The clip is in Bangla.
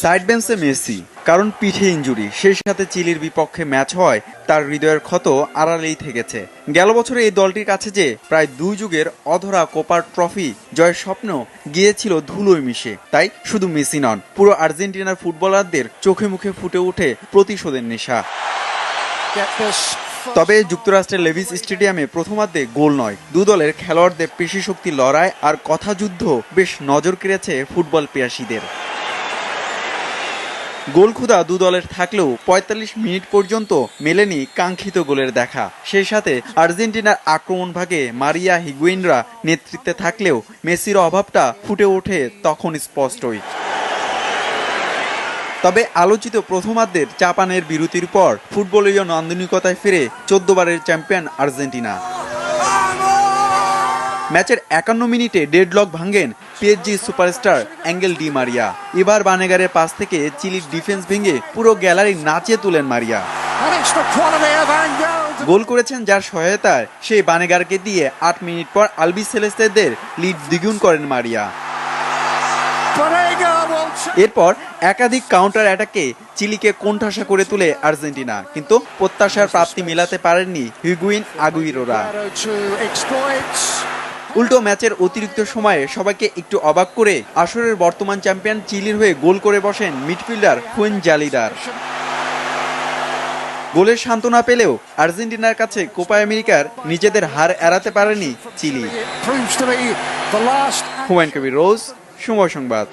সাইড বেঞ্চে মেসি, কারণ পিঠে ইঞ্জুরি, সেই সাথে চিলির বিপক্ষে ম্যাচ হয়, তার হৃদয়ের ক্ষত আড়ালেই থেকেছে। গেল বছরে এই দলটির কাছে যে প্রায় দুই যুগের অধরা কোপার ট্রফি জয়ের স্বপ্ন গিয়েছিল ধুলোয় মিশে, তাই শুধু মেসি নন, পুরো আর্জেন্টিনার ফুটবলারদের চোখে মুখে ফুটে ওঠে প্রতিশোধের নেশা। তবে যুক্তরাষ্ট্রের লেভিস স্টেডিয়ামে প্রথমার্ধে গোল নয়, দু দলের খেলোয়াড়দের পেশি শক্তি লড়াই আর কথা যুদ্ধ বেশ নজর কেড়েছে ফুটবল পেয়াসীদের গোল ক্ষুদা দু দলের থাকলেও ৪৫ মিনিট পর্যন্ত মেলেনি কাঙ্ক্ষিত গোলের দেখা। সেই সাথে আর্জেন্টিনার আক্রমণ ভাগে মারিয়া হিগুইনরা নেতৃত্বে থাকলেও মেসির অভাবটা ফুটে ওঠে তখন স্পষ্টই। তবে আলোচিত প্রথমার্ধের চাপানের বিরতির পর ফুটবলীয় নান্দনিকতায় ফিরে চোদ্দ বারের চ্যাম্পিয়ন আর্জেন্টিনা। ম্যাচের একান্ন মিনিটে deadlock ভাঙেন PSG superstar Angel Di Maria এবার বানেগারের পাশ থেকে চিলির ডিফেন্স ভেঙে পুরো গ্যালারি নাচিয়ে তুলেন মারিয়া. গোল করেছেন যার সহায়তায় সেই বানেগারকে দিয়ে আট মিনিট পর আলবি সেলেস্তেদের লিড দ্বিগুণ করেন মারিয়া এরপর একাধিক কাউন্টার অ্যাটাকে চিলিকে কোণঠাসা করে তুলে আর্জেন্টিনা, কিন্তু প্রত্যাশার প্রাপ্তি মেলাতে পারেননি হিগুইন আগুইরোরা. উল্টো ম্যাচের অতিরিক্ত সময়ে সবাইকে একটু অবাক করে আসরের বর্তমান চ্যাম্পিয়ন চিলির হয়ে গোল করে বসেন মিডফিল্ডার কুইন জালিদার গোলের সান্ত্বনা পেলেও আর্জেন্টিনার কাছে কোপা আমেরিকার নিজেদের হার এড়াতে পারেনি চিলি. হুমায়ুন কবির রোজ সময় সংবাদ